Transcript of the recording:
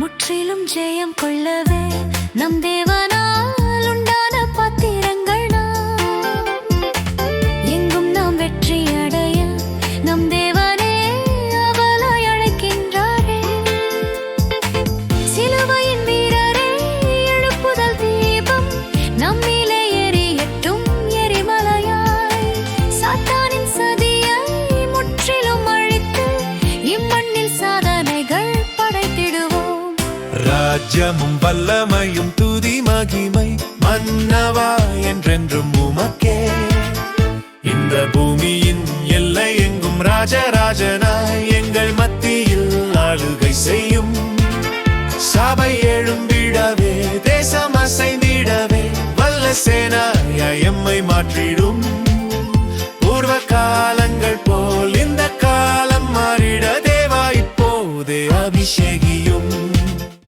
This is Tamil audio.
முற்றிலும் ஜெயம் கொள்ளவே நம் தேவ ராஜ்யமும் வல்லமையும் துதி மகிமை மன்னவா என்றென்றும் உமக்கே. இந்த பூமியின் எல்லை எங்கும் ராஜராஜனாய் எங்கள் மத்தியில் ஆளுகை செய்யும். சபை எழும்பிடவே தேசம் அசைந்திடவே வல்ல சேனாய் எம்மை மாற்றிடும். பூர்வ காலங்கள் போல் இந்த காலம் மாறிட தேவா இப்போதே அபிஷேகியும்.